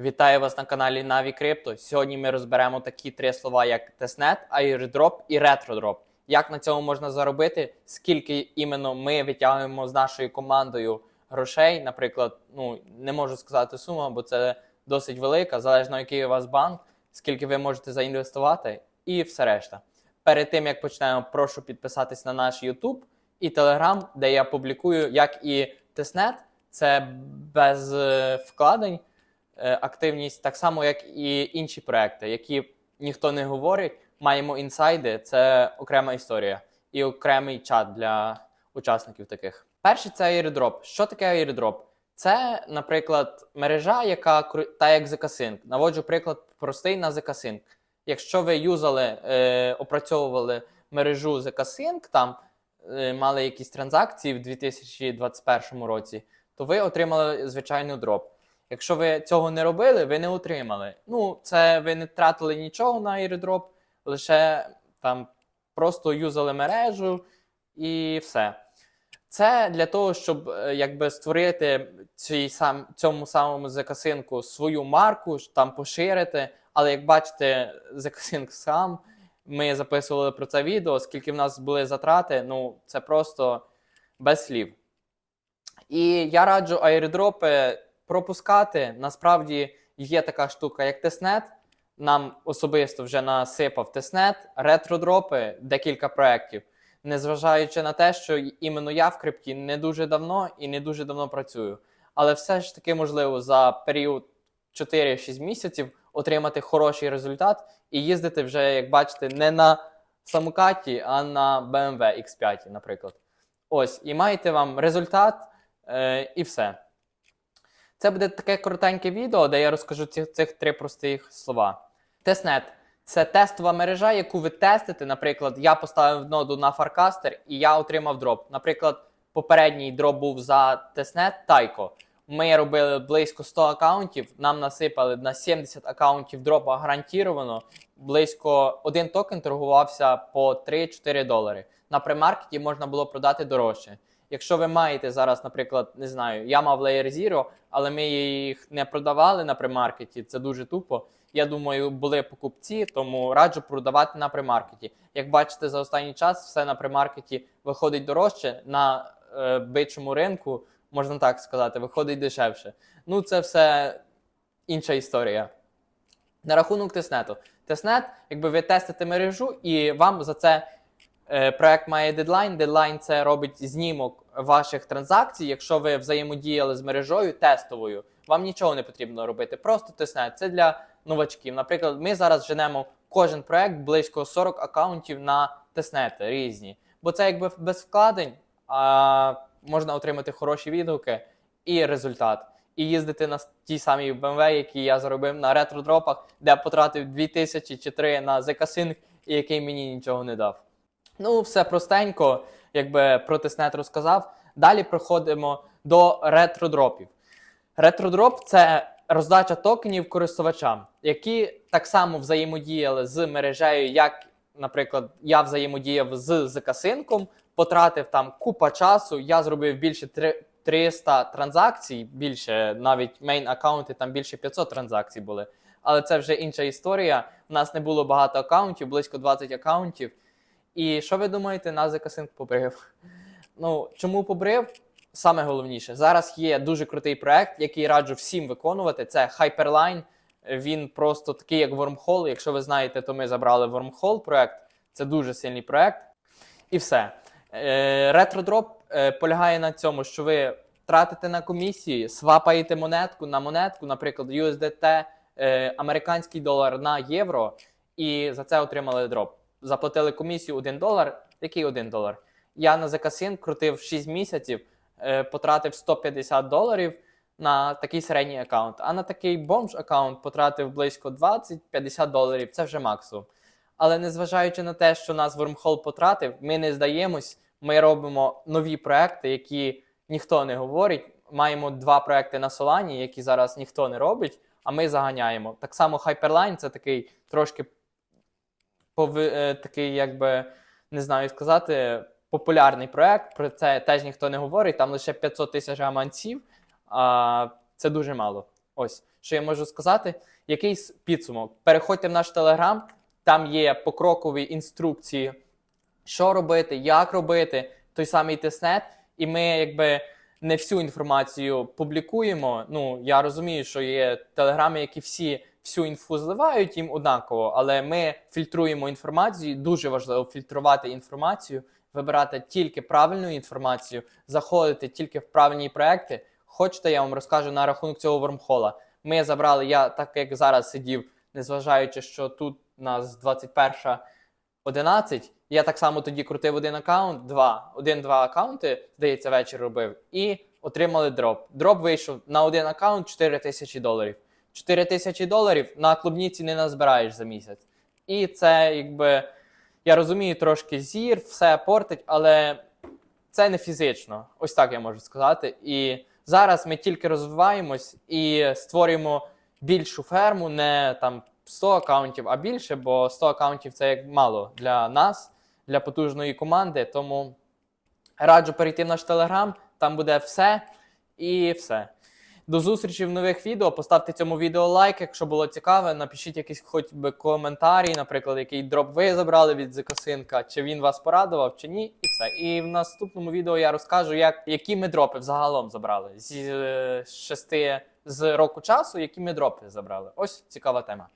Вітаю вас на каналі Navi Crypto. Сьогодні ми розберемо такі три слова, як тестнет, airdrop і ретродроп. Як на цьому можна заробити, скільки іменно ми витягуємо з нашою командою грошей. Наприклад, ну не можу сказати суму, бо це досить велика, залежно який у вас банк, скільки ви можете заінвестувати, і все решта. Перед тим як почнемо, прошу підписатись на наш YouTube і Telegram, де я публікую як і тестнет, це без е, вкладень активність, так само, як і інші проекти, які ніхто не говорить. Маємо інсайди, це окрема історія і окремий чат для учасників таких. Перший це airdrop. Що таке airdrop? Це, наприклад, мережа, яка та як ZK-Sync. Наводжу приклад простий на ZK-Sync. Якщо ви юзали, е, опрацьовували мережу ZK-Sync, там е, мали якісь транзакції в 2021 році, то ви отримали звичайний дроп. Якщо ви цього не робили, ви не отримали. Ну, це ви не тратили нічого на airdrop, лише там просто юзали мережу і все. Це для того, щоб е, якби створити цій сам, цьому самому закасинку свою марку, там поширити. Але як бачите, закасинк сам. Ми записували про це відео, оскільки в нас були затрати, ну це просто без слів. І я раджу аірдропи пропускати. Насправді є така штука, як тестнет. Нам особисто вже насипав тестнет, ретродропи, декілька проєктів. Незважаючи на те, що іменно я в крипті не дуже давно і не дуже давно працюю. Але все ж таки можливо за період 4-6 місяців отримати хороший результат і їздити вже, як бачите, не на самокаті, а на BMW X5, наприклад. Ось, і маєте вам результат е, і все. Це буде таке коротеньке відео, де я розкажу ці, цих три простих слова. Тестнет це тестова мережа, яку ви тестите. Наприклад, я поставив ноду на Farcaster і я отримав дроп. Наприклад, попередній дроп був за тестнет Тайко. Ми робили близько 100 акаунтів, нам насипали на 70 акаунтів дропа гарантіровано. Близько один токен торгувався по 3-4 долари. На премаркеті можна було продати дорожче. Якщо ви маєте зараз, наприклад, не знаю, я мав Layer Zero, але ми їх не продавали на премаркеті, це дуже тупо. Я думаю, були покупці, тому раджу продавати на премаркеті. Як бачите, за останній час все на премаркеті виходить дорожче, на е, бичому ринку, можна так сказати, виходить дешевше. Ну, це все інша історія. На рахунок тестнету. Тестнет, якби ви тестите мережу, і вам за це проект має дедлайн. Дедлайн це робить знімок ваших транзакцій. Якщо ви взаємодіяли з мережою тестовою, вам нічого не потрібно робити. Просто тестнет. Це для новачків. Наприклад, ми зараз женемо кожен проект близько 40 акаунтів на тестнети різні. Бо це якби без вкладень, а можна отримати хороші відгуки і результат. І їздити на ті самі BMW, які я заробив на ретродропах, де потратив 2000 чи 3 на ZK-Sync, і який мені нічого не дав. Ну, все простенько, якби про тестнет розказав. Далі проходимо до ретродропів. Ретродроп це роздача токенів користувачам, які так само взаємодіяли з мережею, як, наприклад, я взаємодіяв з закасинком, потратив там купа часу. Я зробив більше 300 транзакцій, більше навіть мейн аккаунти там більше 500 транзакцій були. Але це вже інша історія. У нас не було багато аккаунтів, близько 20 аккаунтів. І що ви думаєте, на закасинк побрив? Ну, чому побрив? Саме головніше, зараз є дуже крутий проект, який раджу всім виконувати. Це Hyperline. Він просто такий, як Wormhole. Якщо ви знаєте, то ми забрали Wormhole проект. Це дуже сильний проект. І все. Е, Ретродроп е, полягає на цьому, що ви тратите на комісії, свапаєте монетку на монетку, наприклад, USDT, е, американський долар на євро, і за це отримали дроп. Заплатили комісію 1 долар. Який 1 долар? Я на Закасин крутив 6 місяців, е, потратив 150 доларів на такий середній аккаунт. А на такий бомж аккаунт потратив близько 20-50 доларів. Це вже максимум. Але незважаючи на те, що нас Wormhole потратив, ми не здаємось. Ми робимо нові проекти, які ніхто не говорить. Маємо два проекти на Solana, які зараз ніхто не робить, а ми заганяємо. Так само Hyperline це такий трошки пови, е, такий, якби не знаю сказати, популярний проект. Про це теж ніхто не говорить. Там лише 500 тисяч гаманців, а це дуже мало. Ось що я можу сказати? Якийсь підсумок. Переходьте в наш телеграм, там є покрокові інструкції, що робити, як робити, той самий тестнет, і ми якби не всю інформацію публікуємо. Ну я розумію, що є телеграми, які всі всю інфу зливають їм однаково, але ми фільтруємо інформацію. Дуже важливо фільтрувати інформацію, вибирати тільки правильну інформацію, заходити тільки в правильні проекти. Хочете, я вам розкажу на рахунок цього вормхола. Ми забрали, я так як зараз сидів, незважаючи, що тут у нас 21 11, я так само тоді крутив один аккаунт, два, один-два аккаунти, здається, вечір робив, і отримали дроп. Дроп вийшов на один аккаунт 4 тисячі доларів. 4 тисячі доларів на клубніці не назбираєш за місяць. І це якби. Я розумію, трошки зір, все портить, але це не фізично. Ось так я можу сказати. І зараз ми тільки розвиваємось і створюємо більшу ферму, не там 100 аккаунтів, а більше, бо 100 аккаунтів це як мало для нас, для потужної команди. Тому раджу перейти в наш телеграм, там буде все і все. До зустрічі в нових відео. Поставте цьому відео лайк, якщо було цікаве. Напишіть якийсь хоч би коментарі, наприклад, який дроп ви забрали від Зикосинка, чи він вас порадував, чи ні, і все. І в наступному відео я розкажу, як, які ми дропи взагалом забрали з е, шести з року часу, які ми дропи забрали. Ось цікава тема.